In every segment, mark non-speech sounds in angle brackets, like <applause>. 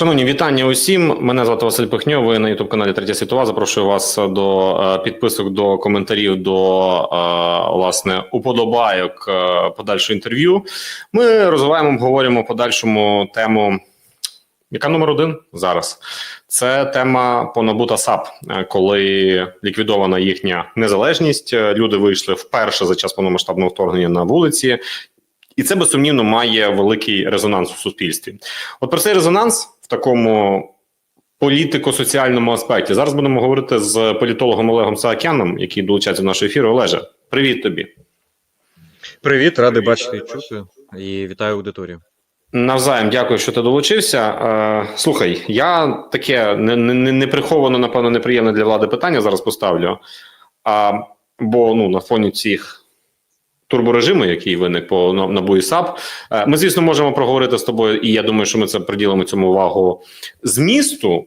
Шановні, вітання усім. Мене звати Василь Пихньо. Ви на youtube каналі Третя світова. Запрошую вас до е, підписок, до коментарів, до е, власне уподобайок е, подальшого інтерв'ю. Ми розвиваємо, обговорюємо подальшому тему. Яка номер один зараз? Це тема по НАБУ САП, коли ліквідована їхня незалежність. Люди вийшли вперше за час повномасштабного вторгнення на вулиці, і це безсумнівно має великий резонанс у суспільстві. От про цей резонанс такому політико-соціальному аспекті зараз будемо говорити з політологом Олегом Саакяном, який долучається до нашого ефіру. Олеже, привіт тобі. Привіт, радий бачити і чути. І вітаю аудиторію. Навзаєм, дякую, що ти долучився. Е, слухай, я таке не, не, не приховано, напевно, неприємне для влади питання зараз поставлю. А, бо ну, на фоні цих турборежиму, який виник по на- НАБУ САП, е, ми, звісно, можемо проговорити з тобою, і я думаю, що ми це приділимо цьому увагу змісту.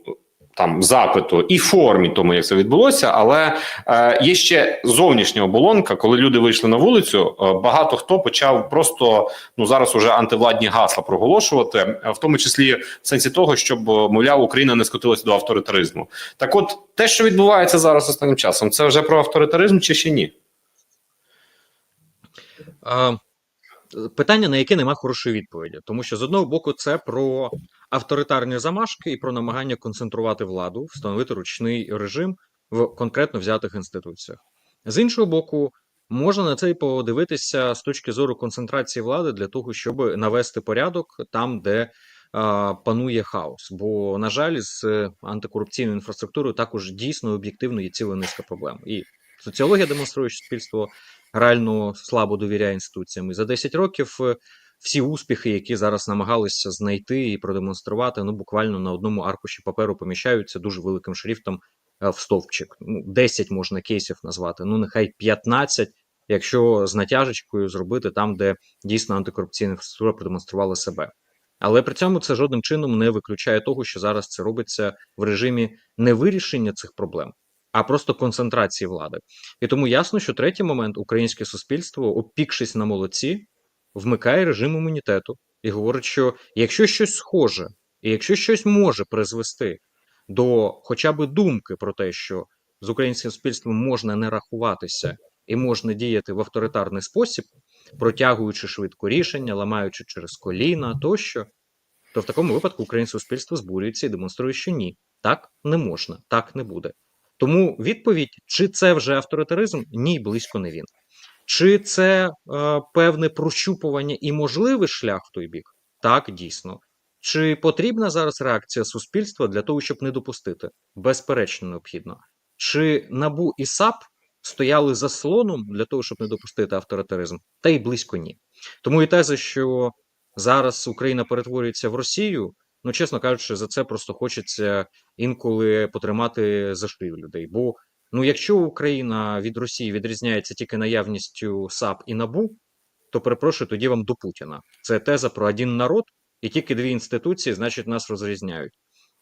Там запиту і формі, тому як це відбулося, але е, є ще зовнішня оболонка, коли люди вийшли на вулицю. Е, багато хто почав просто ну зараз уже антивладні гасла проголошувати, е, в тому числі в сенсі того, щоб е, мовляв Україна не скотилася до авторитаризму. Так, от те, що відбувається зараз останнім часом, це вже про авторитаризм чи ще ні? Питання, на яке нема хорошої відповіді, тому що з одного боку це про авторитарні замашки і про намагання концентрувати владу, встановити ручний режим в конкретно взятих інституціях. З іншого боку, можна на це і подивитися з точки зору концентрації влади для того, щоб навести порядок там, де а, панує хаос. Бо, на жаль, з антикорупційною інфраструктурою також дійсно об'єктивно є ціла низка проблем. І соціологія демонструє, що суспільство реально слабо довіряє інституціям. І за 10 років е, всі успіхи, які зараз намагалися знайти і продемонструвати, ну буквально на одному аркуші паперу поміщаються дуже великим шрифтом е, в стовпчик. Ну, 10 можна кейсів назвати, ну нехай 15, якщо з натяжечкою зробити там, де дійсно антикорупційна інфраструктура продемонструвала себе. Але при цьому це жодним чином не виключає того, що зараз це робиться в режимі не вирішення цих проблем, а просто концентрації влади. І тому ясно, що третій момент українське суспільство, опікшись на молодці, вмикає режим імунітету і говорить, що якщо щось схоже, і якщо щось може призвести до хоча б думки про те, що з українським суспільством можна не рахуватися і можна діяти в авторитарний спосіб, протягуючи швидко рішення, ламаючи через коліна тощо, то в такому випадку українське суспільство збурюється і демонструє, що ні, так не можна, так не буде. Тому відповідь, чи це вже авторитаризм, ні, близько не він. Чи це е, певне прощупування і можливий шлях в той бік? Так, дійсно. Чи потрібна зараз реакція суспільства для того, щоб не допустити? Безперечно, необхідно. Чи набу і САП стояли заслоном для того, щоб не допустити авторитаризм? Та й близько ні. Тому і теза, що зараз Україна перетворюється в Росію, ну чесно кажучи, за це просто хочеться інколи потримати за шию людей. Бо ну, якщо Україна від Росії відрізняється тільки наявністю САП і НАБУ, то перепрошую, тоді вам до Путіна. Це теза про один народ, і тільки дві інституції, значить, нас розрізняють.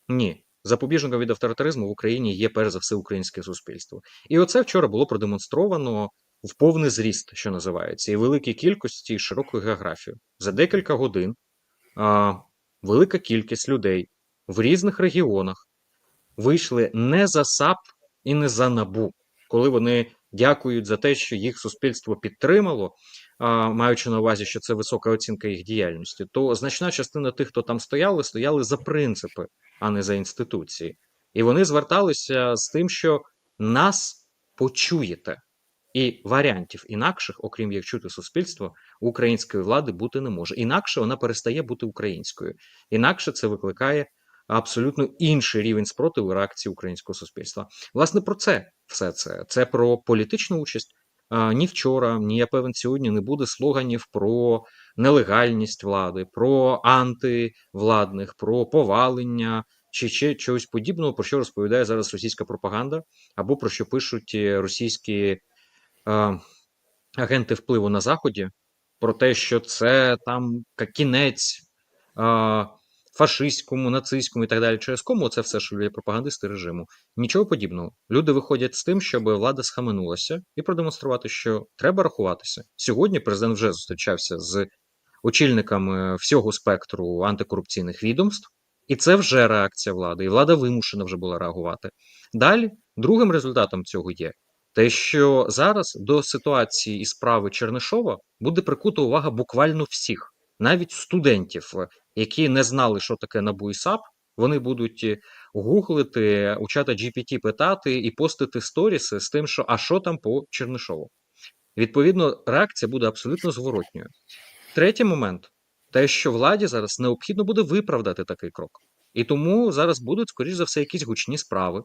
Ні. Запобіжником від авторитаризму в Україні є перш за все українське суспільство. І оце вчора було продемонстровано в повний зріст, що називається, і великій кількості і широкою географією. За декілька годин а, велика кількість людей в різних регіонах вийшли не за САП і не за набу, коли вони дякують за те, що їх суспільство підтримало, маючи на увазі, що це висока оцінка їх діяльності, то значна частина тих, хто там стояли, стояли за принципи, а не за інституції. І вони зверталися з тим, що нас почуєте. І варіантів інакших, окрім як чути суспільство, української влади бути не може. Інакше вона перестає бути українською. Інакше це викликає абсолютно інший рівень спротиву реакції українського суспільства. Власне, про це все це. Це про політичну участь. Ні вчора, ні я певен сьогодні не буде слоганів про нелегальність влади, про антивладних, про повалення чи ще чогось подібного, про що розповідає зараз російська пропаганда, або про що пишуть е, російські е, агенти впливу на Заході, про те, що це там кінець е, фашистському, нацистському і так далі, через кому це все ж пропагандисти режиму. Нічого подібного. Люди виходять з тим, щоб влада схаменулася і продемонструвати, що треба рахуватися. Сьогодні президент вже зустрічався з очільниками всього спектру антикорупційних відомств І це вже реакція влади, і влада вимушена вже була реагувати. Далі, другим результатом цього є те, що зараз до ситуації і справи Чернишова буде прикута увага буквально всіх, навіть студентів, е, які не знали, що таке НАБУ і САП, вони будуть е, гуглити, у чата GPT питати і постити сторіси з тим, що а що там по Чернишову. Відповідно, реакція буде абсолютно зворотньою. Третій момент те, що владі зараз необхідно буде виправдати такий крок. І тому зараз будуть, скоріш за все, якісь гучні справи,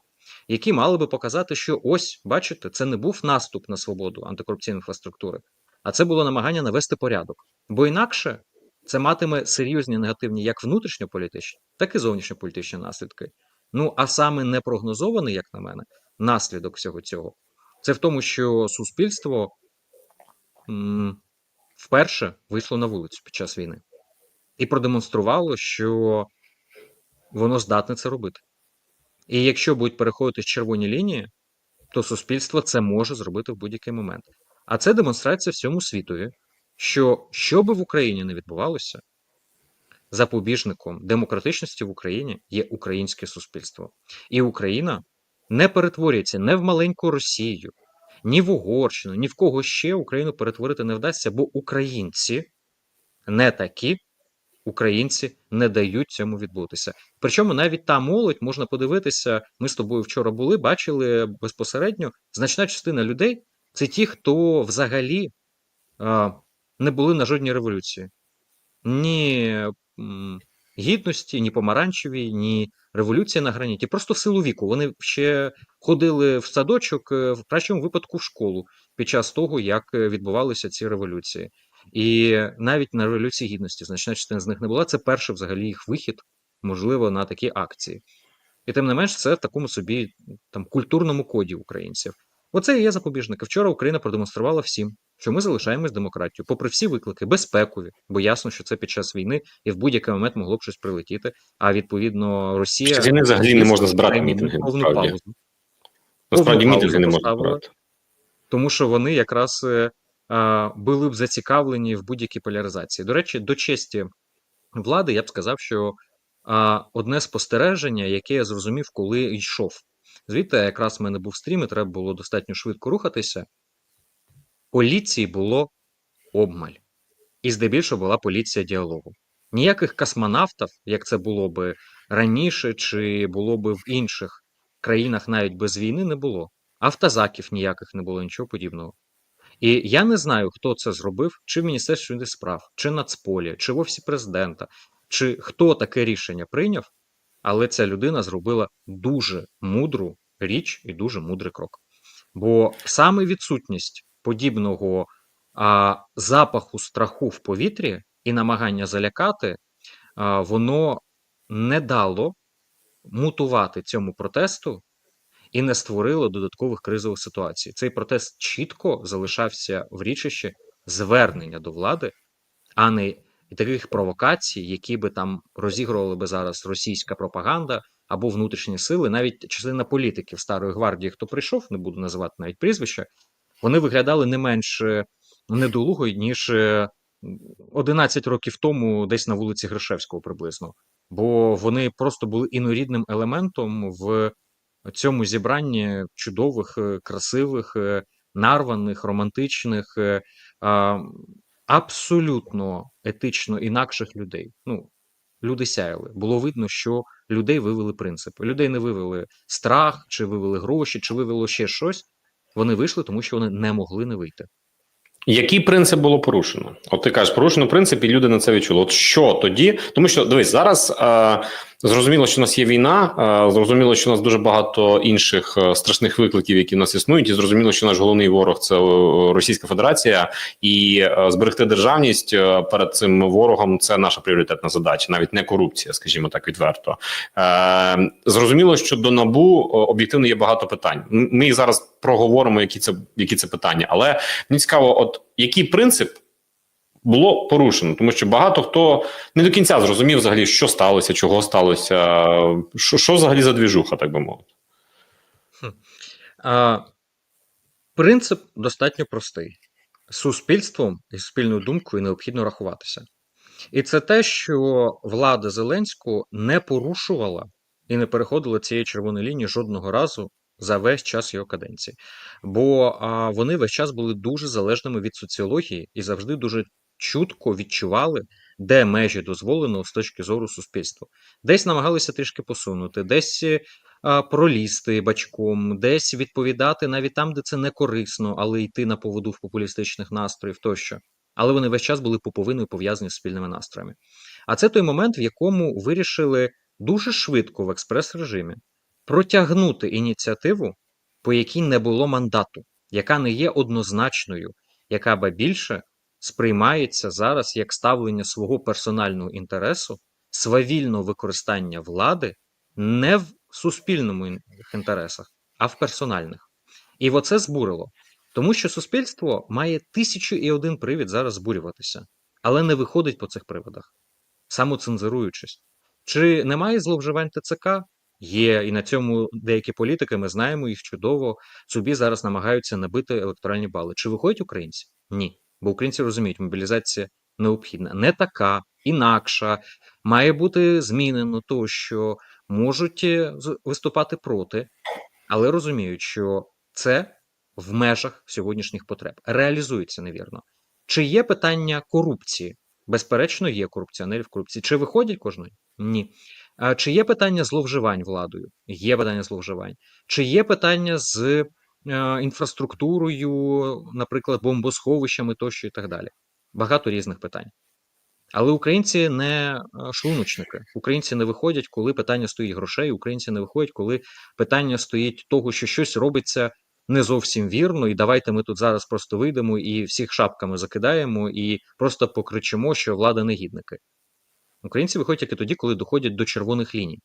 які мали би показати, що ось, бачите, це не був наступ на свободу антикорупційної інфраструктури, а це було намагання навести порядок. Бо інакше це матиме серйозні негативні як внутрішньополітичні, так і зовнішньополітичні наслідки. Ну а саме непрогнозований, як на мене, наслідок всього цього це в тому, що суспільство м, вперше вийшло на вулицю під час війни і продемонструвало, що воно здатне це робити. І якщо будуть переходити червоні лінії, то суспільство це може зробити в будь-який момент. А це демонстрація всьому світові, що що би в Україні не відбувалося, запобіжником демократичності в Україні є українське суспільство. І Україна не перетворюється не в маленьку Росію, ні в Угорщину, ні в кого ще Україну перетворити не вдасться, бо українці не такі, українці не дають цьому відбутися. Причому навіть та молодь можна подивитися. Ми з тобою вчора були, бачили безпосередньо. Значна частина людей це ті, хто взагалі а, не були на жодній революції, ні гідності, ні помаранчевій, ні революції на граніті. Просто в силу віку. Вони ще ходили в садочок, е, в кращому випадку в школу під час того, як е, відбувалися ці революції. І навіть на революції гідності значна частина з них не була. Це перший взагалі їх вихід, можливо, на такі акції. І тим не менш, це в такому собі там культурному коді українців. Оце і є запобіжники. Вчора Україна продемонструвала всім, що ми залишаємось демократією, попри всі виклики, безпекові, бо ясно, що це під час війни і в будь-який момент могло б щось прилетіти. А відповідно, Росія час війни взагалі не можна збирати мітинги, насправді. паузу. Насправді мітинги не можна збирати. тому що вони якраз е, були б зацікавлені в будь-якій поляризації. До речі, до честі влади я б сказав, що одне спостереження, яке я зрозумів, коли йшов. Звідти якраз в мене був стрім, і треба було достатньо швидко рухатися. Поліції було обмаль. І здебільшого була поліція діалогу. Ніяких космонавтів, як це було би раніше, чи було би в інших країнах навіть без війни, не було. Автозаків ніяких не було, нічого подібного. І я не знаю, хто це зробив, чи в Міністерстві справ, чи Нацполі, чи в Офісі президента, чи хто таке рішення прийняв, але ця людина зробила дуже мудру річ і дуже мудрий крок. Бо саме відсутність подібного а, запаху страху в повітрі і намагання залякати, а, воно не дало мутувати цьому протесту і не створило додаткових кризових ситуацій. Цей протест чітко залишався в річищі звернення до влади, а не таких провокацій, які би там розігрували би зараз російська пропаганда або внутрішні сили, навіть частина політиків старої гвардії, хто прийшов, не буду називати навіть прізвища, вони виглядали не менш е, недолуго, ніж е, 11 років тому, десь на вулиці Гришевського приблизно. Бо вони просто були інорідним елементом в цьому зібранні чудових, е, красивих, е, нарваних, романтичних, е, абсолютно етично інакших людей. Ну, люди сяяли. Було видно, що людей вивели принципи. Людей не вивели страх, чи вивели гроші, чи вивело ще щось. Вони вийшли, тому що вони не могли не вийти. Який принцип було порушено? От ти кажеш, порушено принцип, і люди на це відчули. От що тоді? Тому що дивись, зараз е, зрозуміло, що у нас є війна, е, зрозуміло, що у нас дуже багато інших е, страшних викликів, які в нас існують, і зрозуміло, що наш головний ворог це е, Російська Федерація, і зберегти державність перед цим ворогом це наша пріоритетна задача, навіть не корупція, скажімо так, відверто. Зрозуміло, що до набу об'єктивно є багато питань. Ми зараз проговоримо, які це які це питання, але мені цікаво, от який принцип було порушено, тому що багато хто не до кінця зрозумів взагалі, що сталося, чого сталося, що, що взагалі за двіжуха, так би мовити. Принцип достатньо простий. Суспільством і суспільною думкою необхідно рахуватися. І це те, що влада Зеленського не порушувала і не переходила цієї червоної лінії жодного разу за весь час його каденції. Бо а, вони весь час були дуже залежними від соціології і завжди дуже чутко відчували, де межі дозволеного з точки зору суспільства. Десь намагалися трішки посунути, десь а, пролізти бачком, десь відповідати навіть там, де це не корисно, але йти на поводу в популістичних настроїв тощо. Але вони весь час були пуповиною пов'язані з спільними настроями. А це той момент, в якому вирішили дуже швидко в експрес-режимі протягнути ініціативу, по якій не було мандату, яка не є однозначною, яка ба більше сприймається зараз як ставлення свого персонального інтересу, свавільного використання влади не в суспільному інтересах, а в персональних. І оце збурило. Тому що суспільство має тисячу і один привід зараз збурюватися, але не виходить по цих приводах, самоцензуруючись. Чи немає зловживань ТЦК? Є, і на цьому деякі політики, ми знаємо їх чудово, собі зараз намагаються набити електоральні бали. Чи виходять українці? Ні. Бо українці розуміють, мобілізація необхідна, не така, інакша, має бути змінено то, що можуть е, виступати проти, але розуміють, що це в межах сьогоднішніх потреб. Реалізується невірно. Чи є питання корупції? Безперечно, є корупціонерів в корупції. Чи виходять кожної? Ні. А чи є питання зловживань владою? Є питання зловживань. Чи є питання з інфраструктурою, наприклад, бомбосховищами тощо і так далі? Багато різних питань. Але українці не е, шлуночники. Українці не виходять, коли питання стоїть грошей. Українці не виходять, коли питання стоїть того, що щось робиться не зовсім вірно, і давайте ми тут зараз просто вийдемо і всіх шапками закидаємо, і просто покричимо, що влада негідники. Українці виходять тільки тоді, коли доходять до червоних ліній.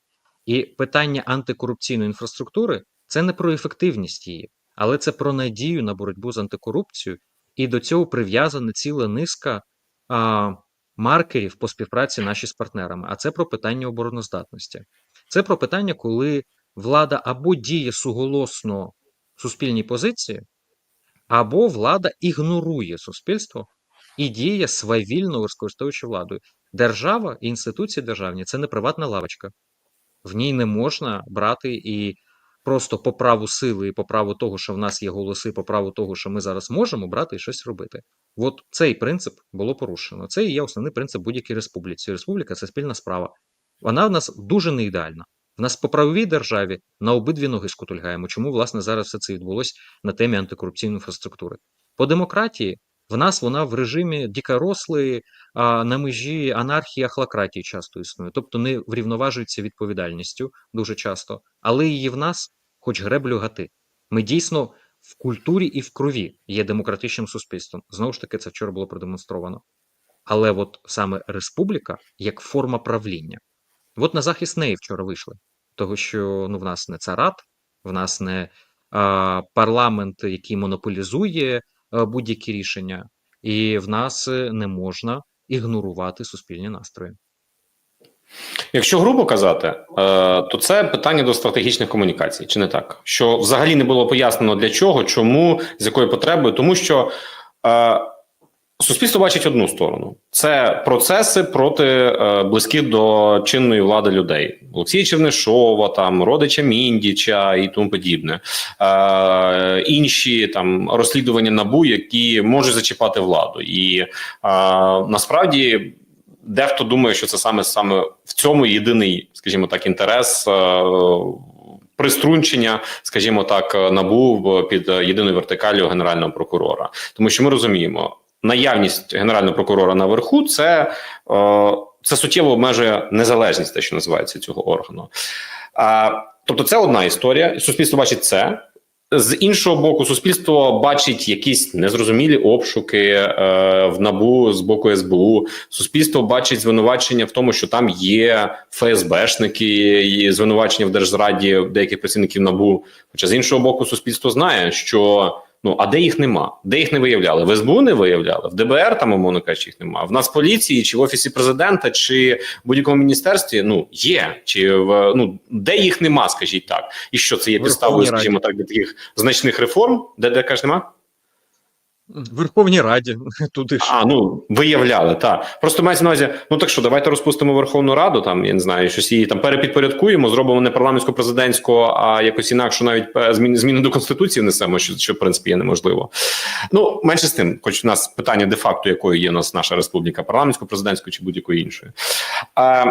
І питання антикорупційної інфраструктури це не про ефективність її, але це про надію на боротьбу з антикорупцією, і до цього прив'язана ціла низка а, маркерів по співпраці наші з партнерами. А це про питання обороноздатності. Це про питання, коли влада або діє суголосно суспільній позиції, або влада ігнорує суспільство і діє свавільно використовуючи владою. Держава і інституції державні це не приватна лавочка. В ній не можна брати і просто по праву сили і по праву того, що в нас є голоси, по праву того, що ми зараз можемо брати і щось робити. От цей принцип було порушено. Це і є основний принцип будь-якій республіці. Республіка це спільна справа. Вона в нас дуже не ідеальна. В нас по правовій державі на обидві ноги скутульгаємо. Чому власне зараз все це відбулось на темі антикорупційної інфраструктури? По демократії в нас вона в режимі дикорослої, на межі анархії, ахлократії часто існує, тобто не врівноважується відповідальністю дуже часто, але її в нас, хоч греблю гати. Ми дійсно в культурі і в крові є демократичним суспільством. Знову ж таки, це вчора було продемонстровано. Але от саме республіка як форма правління. От на захист неї вчора вийшли, того що ну, в нас не царат, в нас не а, парламент, який монополізує будь-які рішення, і в нас е, не можна ігнорувати суспільні настрої. Якщо грубо казати, е, то це питання до стратегічних комунікацій, чи не так? Що взагалі не було пояснено для чого, чому, з якою потребою, тому що е, суспільство бачить одну сторону: це процеси проти е, близьких до чинної влади людей, Олексія Чернишова, там родича Міндіча і тому подібне, е, інші там розслідування набу, які можуть зачіпати владу, і е, насправді. Дехто думає, що це саме саме в цьому єдиний, скажімо так, інтерес е, приструнчення, скажімо так, набу в- під єдиною вертикалю генерального прокурора, тому що ми розуміємо, наявність генерального прокурора наверху це, е, це суттєво обмежує незалежність, те, що називається цього органу. Тобто, це одна історія. Суспільство бачить це. З іншого боку, суспільство бачить якісь незрозумілі обшуки е, в набу з боку СБУ. Суспільство бачить звинувачення в тому, що там є ФСБшники, і звинувачення в держзраді деяких працівників набу. Хоча з іншого боку, суспільство знає, що ну а де їх нема, де їх не виявляли? В СБУ не виявляли, в ДБР там, умовно кажучи, їх нема. В нас поліції, чи в офісі президента, чи в будь-якому міністерстві ну є, чи в ну де їх нема, скажіть так, і що це є підставою, скажімо так, для таких значних реформ, де де каже, нема? Верховній Раді <laughs> туди ж. А, ну виявляли, так. Просто мається на увазі, ну так що, давайте розпустимо Верховну Раду, там, я не знаю, щось її там перепідпорядкуємо, зробимо не парламентську президентську, а якось інакше навіть е, зміни, зміни до Конституції внесемо, що, що в принципі є неможливо. Ну, менше з тим, хоч у нас питання де-факто, якою є у нас наша республіка, парламентсько президентською чи будь-якої іншої. А,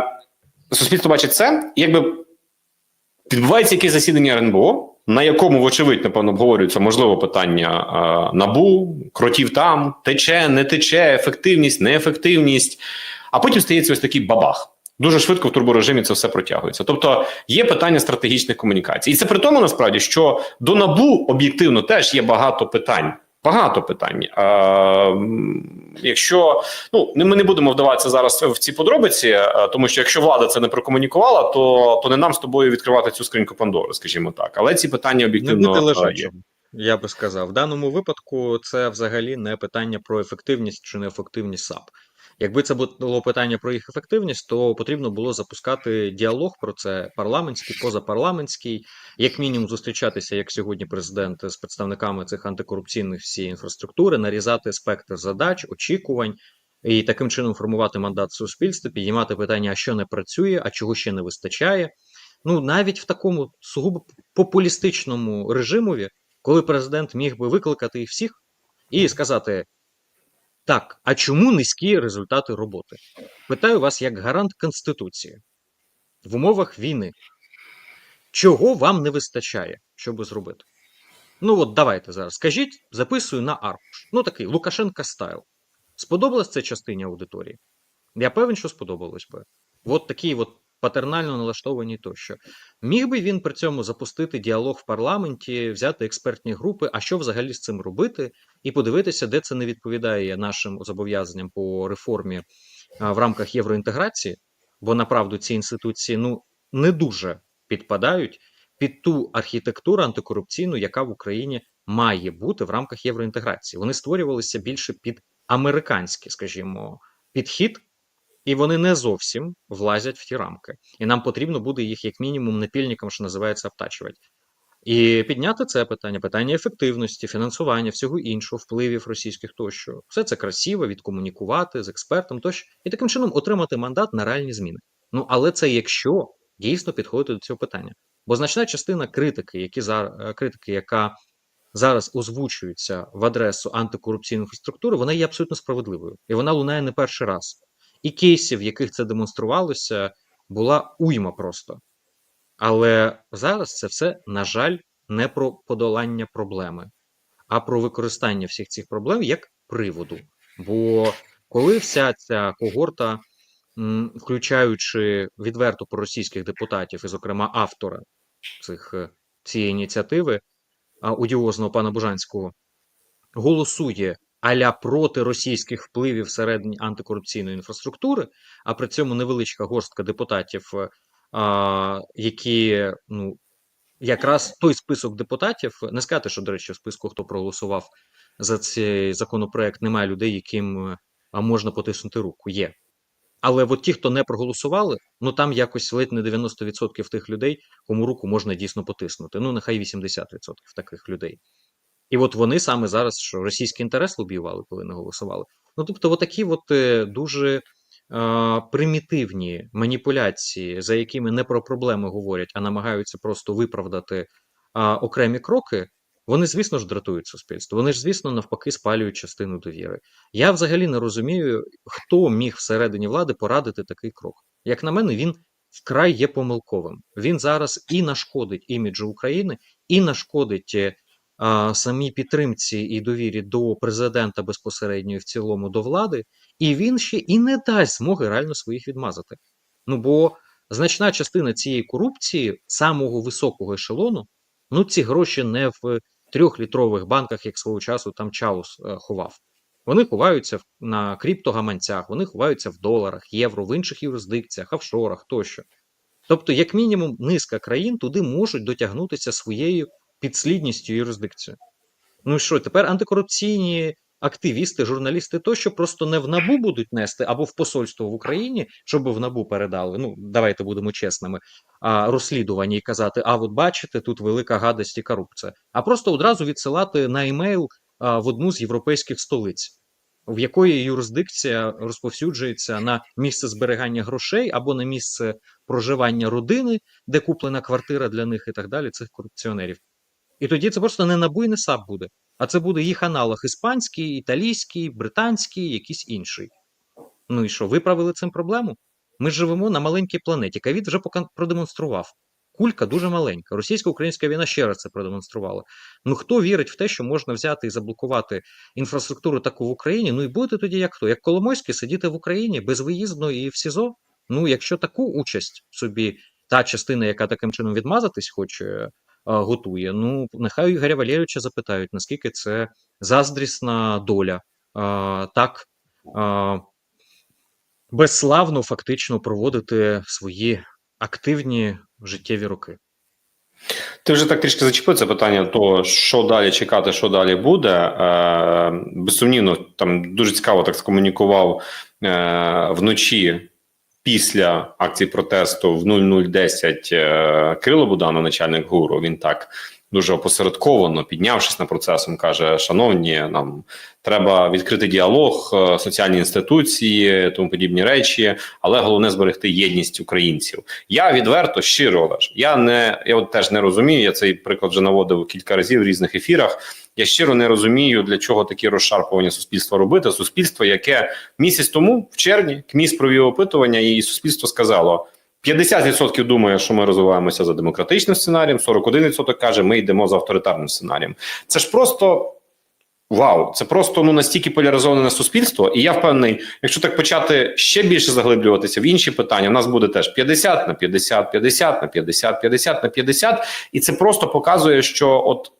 суспільство бачить це, якби відбувається якесь засідання РНБО, на якому, вочевидь, напевно, обговорюється можливо питання е, набу, кротів там, тече, не тече, ефективність, неефективність. А потім стається ось такий бабах. Дуже швидко в турборежимі це все протягується. Тобто є питання стратегічних комунікацій, і це при тому насправді, що до набу об'єктивно теж є багато питань. Багато питань. А, якщо ну ми не будемо вдаватися зараз в ці подробиці, тому що якщо влада це не прокомунікувала, то, то не нам з тобою відкривати цю скриньку Пандори, скажімо так. Але ці питання Не об'єктивно є. я би сказав. В даному випадку це взагалі не питання про ефективність чи неефективність САП. Якби це було питання про їх ефективність, то потрібно було запускати діалог про це парламентський, позапарламентський, як мінімум зустрічатися, як сьогодні президент з представниками цих антикорупційних всієї інфраструктури, нарізати спектр задач, очікувань. І таким чином формувати мандат суспільства, підіймати питання, а що не працює, а чого ще не вистачає. Ну навіть в такому сугубо популістичному режимові, коли президент міг би викликати їх всіх і сказати: так, а чому низькі результати роботи? Питаю вас як гарант Конституції в умовах війни. Чого вам не вистачає, щоб зробити? Ну от давайте зараз. Скажіть, записую на аркуш. Ну такий Лукашенка стайл. Сподобалась це частині аудиторії? Я певен, що сподобалось би. От такі от патернально налаштовані тощо. Міг би він при цьому запустити діалог в парламенті, взяти експертні групи, а що взагалі з цим робити, і подивитися, де це не відповідає нашим зобов'язанням по реформі в рамках євроінтеграції, бо направду ці інституції ну не дуже підпадають під ту архітектуру антикорупційну, яка в Україні має бути в рамках євроінтеграції. Вони створювалися більше під американський, скажімо, підхід. І вони не зовсім влазять в ті рамки. І нам потрібно буде їх, як мінімум, напільником, що називається, обтачувати. І підняти це питання, питання ефективності, фінансування, всього іншого, впливів російських тощо. Все це красиво, відкомунікувати з експертом тощо, і таким чином отримати мандат на реальні зміни. Ну але це якщо дійсно підходити до цього питання. Бо значна частина критики, які зараз критики, яка зараз озвучується в адресу антикорупційної структури, вона є абсолютно справедливою, і вона лунає не перший раз. І кейсів, в яких це демонструвалося, була уйма просто. Але зараз це все, на жаль, не про подолання проблеми, а про використання всіх цих проблем як приводу. Бо коли вся ця когорта, включаючи відверто проросійських депутатів, і, зокрема, автора цих, е, цієї ініціативи, одіозного пана Бужанського, голосує аля проти російських впливів всередині антикорупційної інфраструктури, а при цьому невеличка горстка депутатів, е, а, які ну, якраз той список депутатів, не сказати, що, до речі, в списку, хто проголосував за цей законопроект, немає людей, яким е, можна потиснути руку. Є. Але от ті, хто не проголосували, ну там якось ледь не 90% тих людей, кому руку можна дійсно потиснути. Ну, нехай 80% таких людей. І от вони саме зараз що російський інтерес лобіювали, коли не голосували. Ну тобто, отакі от е, дуже е, примітивні маніпуляції, за якими не про проблеми говорять, а намагаються просто виправдати е, окремі кроки. Вони, звісно ж, дратують суспільство. Вони ж, звісно, навпаки, спалюють частину довіри. Я взагалі не розумію, хто міг всередині влади порадити такий крок. Як на мене, він вкрай є помилковим. Він зараз і нашкодить іміджу України, і нашкодить е, самій підтримці і довірі до президента безпосередньо і в цілому до влади, і він ще і не дасть змоги реально своїх відмазати. Ну бо значна частина цієї корупції, самого високого ешелону, ну ці гроші не в трьохлітрових банках, як свого часу там Чаус е, ховав. Вони ховаються на криптогаманцях, вони ховаються в доларах, євро, в інших юрисдикціях, офшорах тощо. Тобто, як мінімум, низка країн туди можуть дотягнутися своєю підслідністю і юрисдикцією. Ну і що, тепер антикорупційні активісти, журналісти тощо просто не в набу будуть нести або в посольство в Україні, щоб в набу передали. Ну, давайте будемо чесними, а, розслідування і казати: а от бачите, тут велика гадость і корупція. А просто одразу відсилати на емейл в одну з європейських столиць, в якої юрисдикція розповсюджується на місце зберігання грошей або на місце проживання родини, де куплена квартира для них і так далі, цих корупціонерів. І тоді це просто не НАБУ не САП буде, а це буде їх аналог іспанський, італійський, британський, якийсь інший. Ну і що, виправили цим проблему? Ми живемо на маленькій планеті. Ковід вже продемонстрував. Кулька дуже маленька. Російсько-українська війна ще раз це продемонструвала. Ну хто вірить в те, що можна взяти і заблокувати інфраструктуру таку в Україні? Ну і буде тоді як хто? Як Коломойський сидіти в Україні безвиїзно і в СІЗО? Ну, якщо таку участь собі та частина, яка таким чином відмазатись хоче, готує, ну нехай Ігоря Валерійовича запитають, наскільки це заздрісна доля. А, так а, безславно фактично проводити свої активні життєві роки. Ти вже так трішки зачепив це питання, того, що далі чекати, що далі буде. Е, безсумнівно, там дуже цікаво так скомунікував е, вночі після акції протесту в 0010 е, Кирило Буданов, начальник ГУРу. Він так дуже опосередковано, піднявшись на процесом, каже: Шановні, нам треба відкрити діалог, е, соціальні інституції, тому подібні речі, але головне зберегти єдність українців. Я відверто щиро Олеж, я не я от теж не розумію. Я цей приклад вже наводив кілька разів в різних ефірах. Я щиро не розумію, для чого такі розшарпування суспільства робити. Суспільство, яке місяць тому, в червні, КМІС провів опитування, і суспільство сказало: 50% думає, що ми розвиваємося за демократичним сценарієм, 41% каже, ми йдемо за авторитарним сценарієм. Це ж просто. Вау, це просто ну настільки поляризоване суспільство, і я впевнений, якщо так почати ще більше заглиблюватися в інші питання, у нас буде теж 50 на 50, 50 на 50, 50 на 50, і це просто показує, що от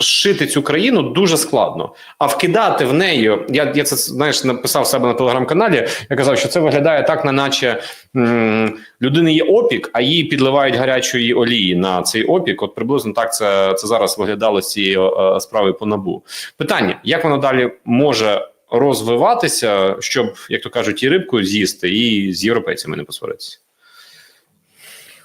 зшити цю країну дуже складно. А вкидати в неї, я, я це знаєш, написав себе на телеграм-каналі. Я казав, що це виглядає так, на наче м, людини є опік, а їй підливають гарячої олії на цей опік. От приблизно так це, це зараз виглядало з цією е, справою по набу. Питання: як воно далі може розвиватися, щоб, як то кажуть, і рибку з'їсти, і з європейцями не посваритися?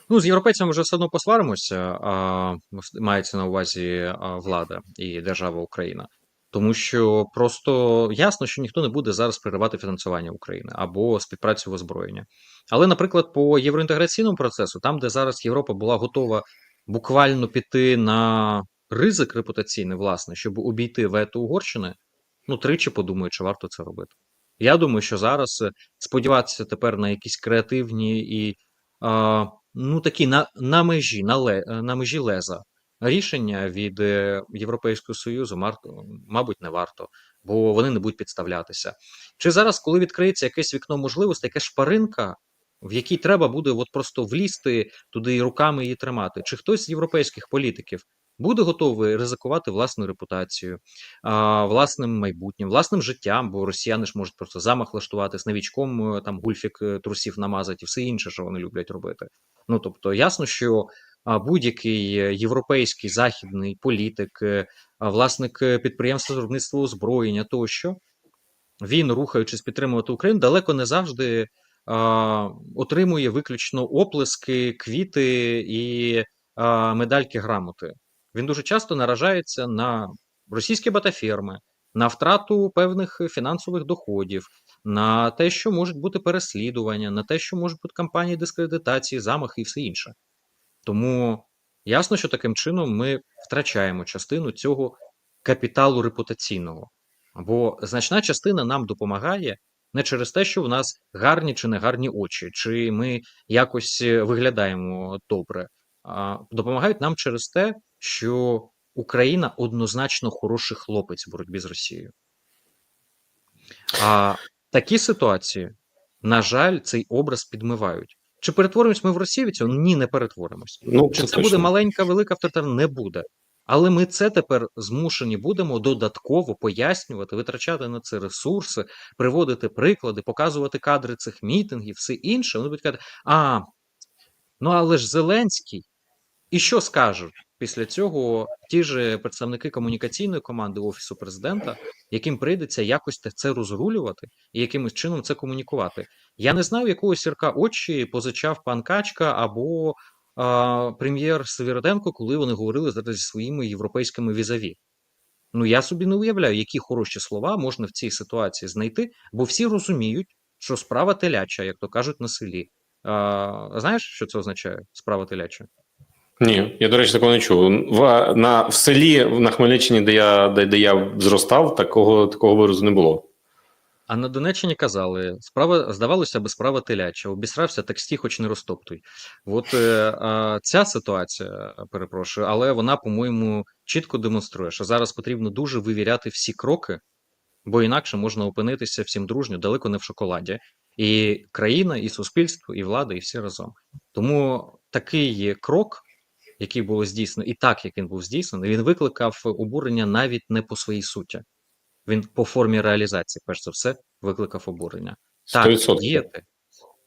Ну, з європейцями вже все одно посваримося, а мається на увазі влада і держава Україна. Тому що просто ясно, що ніхто не буде зараз переривати фінансування України або співпрацю в озброєння. Але, наприклад, по євроінтеграційному процесу, там, де зараз Європа була готова буквально піти на ризик репутаційний, власне, щоб обійти вето Угорщини, ну тричі подумають, чи варто це робити. Я думаю, що зараз е, сподіватися тепер на якісь креативні і ну такі на, на межі на, ле, на межі леза рішення від е, Європейського Союзу, мабуть, не варто, бо вони не будуть підставлятися. Чи зараз, коли відкриється якесь вікно можливостей, якась шпаринка, в якій треба буде от просто влізти туди і руками її тримати, чи хтось з європейських політиків буде готовий ризикувати власною репутацією, власним майбутнім, власним життям, бо росіяни ж можуть просто замах влаштувати з новічком, е, там гульфік е, трусів намазати і все інше, що вони люблять робити. Ну тобто, ясно, що будь-який е, європейський західний політик, власник підприємства з виробництва озброєння тощо, він, рухаючись підтримувати Україну, далеко не завжди отримує виключно оплески, квіти і медальки грамоти. Він дуже часто наражається на російські батаферми, на втрату певних фінансових доходів, на те, що можуть бути переслідування, на те, що можуть бути кампанії дискредитації, замахи і все інше. Тому ясно, що таким чином ми втрачаємо частину цього капіталу репутаційного. Бо значна частина нам допомагає не через те, що в нас гарні чи не гарні очі, чи ми якось е, виглядаємо добре, допомагають нам через те, що Україна однозначно хороший хлопець в боротьбі з Росією. А такі ситуації, на жаль, цей образ підмивають. Чи перетворимось ми в Росію цього? Ні, не перетворимось. Ну, Чи це точно. буде маленька, велика авторитарна? Не буде. Але ми це тепер змушені будемо додатково пояснювати, витрачати на це ресурси, приводити приклади, показувати кадри цих мітингів, все інше. Вони будуть казати, а, ну але ж Зеленський. І що скажуть після цього ті ж представники комунікаційної команди Офісу президента, яким прийдеться якось це розрулювати і якимось чином це комунікувати? Я не знаю, якого сірка очі позичав пан Качка або а, прем'єр Североденко, коли вони говорили зараз зі своїми європейськими візаві. Ну я собі не уявляю, які хороші слова можна в цій ситуації знайти, бо всі розуміють, що справа теляча, як то кажуть на селі. А, знаєш, що це означає? Справа теляча? Ні, я, до речі, такого не чув. В, на, в селі на Хмельниччині, де я, де, де я зростав, такого, такого виразу не було. А на Донеччині казали, справа здавалося би, справа теляча. Обісрався, так стій, хоч не розтоптуй. От е, ця ситуація, перепрошую, але вона, по-моєму, чітко демонструє, що зараз потрібно дуже вивіряти всі кроки, бо інакше можна опинитися всім дружньо, далеко не в шоколаді. І країна, і суспільство, і влада, і всі разом. Тому такий крок, який було здійснено, і так як він був здійснений, він викликав обурення навіть не по своїй суті. Він по формі реалізації, перш за все, викликав обурення. Так, 100%. діяти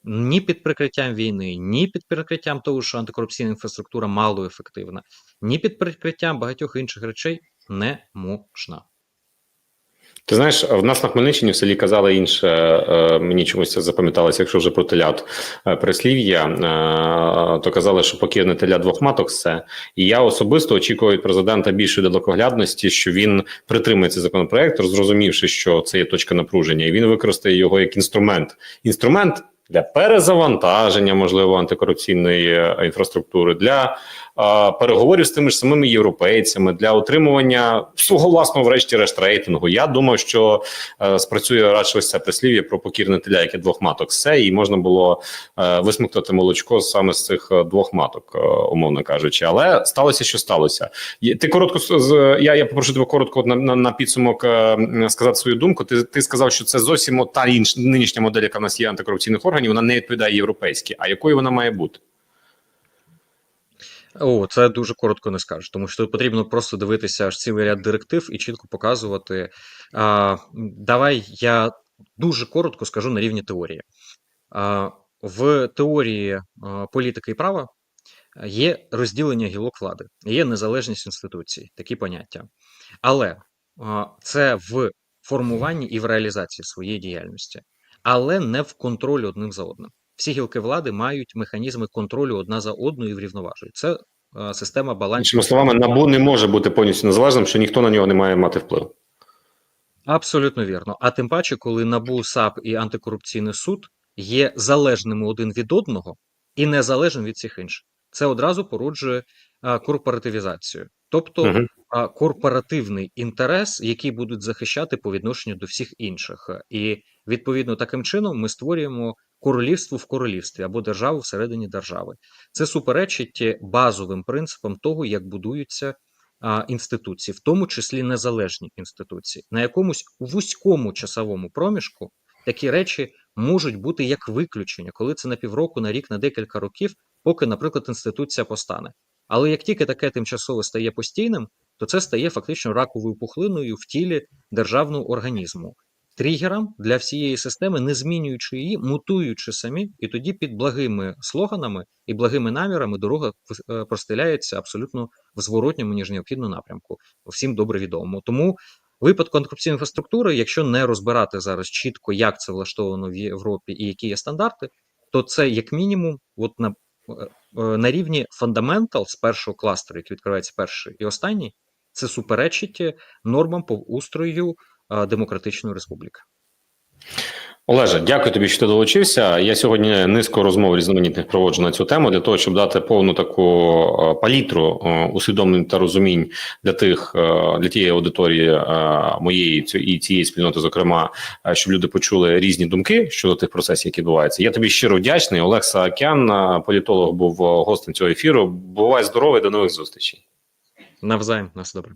ні під прикриттям війни, ні під прикриттям того, що антикорупційна інфраструктура мало ефективна, ні під прикриттям багатьох інших речей не можна. Ти знаєш, в нас на Хмельниччині в селі казали інше. е, Мені чомусь запам'яталося, якщо вже про телят е, прислів'я, е, то казали, що покірне теля двох маток все. І я особисто очікую від президента більшої далекоглядності, що він притримується законопроекту, зрозумівши, що це є точка напруження, і він використає його як інструмент. Інструмент для перезавантаження, можливо, антикорупційної інфраструктури, для переговорів з тими ж самими європейцями, для отримування свого власного, врешті-решт, рейтингу. Я думав, що е, спрацює радше ось це прислів'я про покірне теля, яке двох маток все, і можна було е, висмоктати молочко саме з цих е, двох маток, умовно кажучи. Але сталося, що сталося. Ти коротко я, я попрошу тебе коротко на, на, на підсумок сказати свою думку. Ти, ти сказав, що це зовсім та інш, нинішня модель, яка в нас є антикорупційних органів, вона не відповідає європейській. А якою вона має бути? О, це дуже коротко не скажеш, тому що потрібно просто дивитися аж цілий ряд директив і чітко показувати. А, давай я дуже коротко скажу на рівні теорії. А, в теорії а, політики і права є розділення гілок влади, є незалежність інституцій, такі поняття. Але а, це в формуванні і в реалізації своєї діяльності, але не в контролі одним за одним. Всі гілки влади мають механізми контролю одна за одною і врівноважують. Це е, система балансу. Іншими словами, набу не може бути повністю незалежним, що ніхто на нього не має мати вплив. Абсолютно вірно. А тим паче, коли НАБУ, САП і антикорупційний суд є залежними один від одного і незалежним від всіх інших, це одразу породжує корпоративізацію, тобто а, корпоративний інтерес, який будуть захищати по відношенню до всіх інших. І відповідно таким чином ми створюємо королівство в королівстві або державу всередині держави. Це суперечить базовим принципам того, як будуються інституції, в тому числі незалежні інституції, на якомусь вузькому часовому проміжку такі речі можуть бути як виключення, коли це на півроку, на рік, на декілька років, поки, наприклад, інституція постане. Але як тільки таке тимчасове стає постійним, то це стає фактично раковою пухлиною в тілі державного організму, тригером для всієї системи, не змінюючи її, мутуючи самі, і тоді під благими слоганами і благими намірами дорога е, простеляється абсолютно в зворотньому, ніж необхідно напрямку. Всім добре відомо. Тому випадку антикорупційної інфраструктури, якщо не розбирати зараз чітко, як це влаштовано в Європі і які є стандарти, то це як мінімум, от на, е, е, на рівні фундаментал з першого кластеру, який відкривається перший і останній, це суперечить нормам по устрою демократичної республіки. Олеже, дякую тобі, що ти долучився. Я сьогодні низку розмов різноманітних проводжу на цю тему для того, щоб дати повну таку палітру усвідомлень та розумінь для тих для тієї аудиторії моєї і цієї спільноти, зокрема, щоб люди почули різні думки щодо тих процесів, які відбуваються. Я тобі щиро вдячний. Олег Саакян, політолог, був гостем цього ефіру. Бувай здоровий, до нових зустрічей. Навзаєм, на все добре.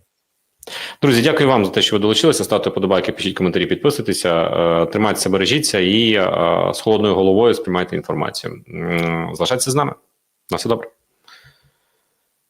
Друзі, дякую вам за те, що ви долучилися. Ставте подобайки, пишіть коментарі, підписуйтеся, е, тримайтеся, бережіться і е, з холодною головою сприймайте інформацію. Залишайтеся з нами. На все добре.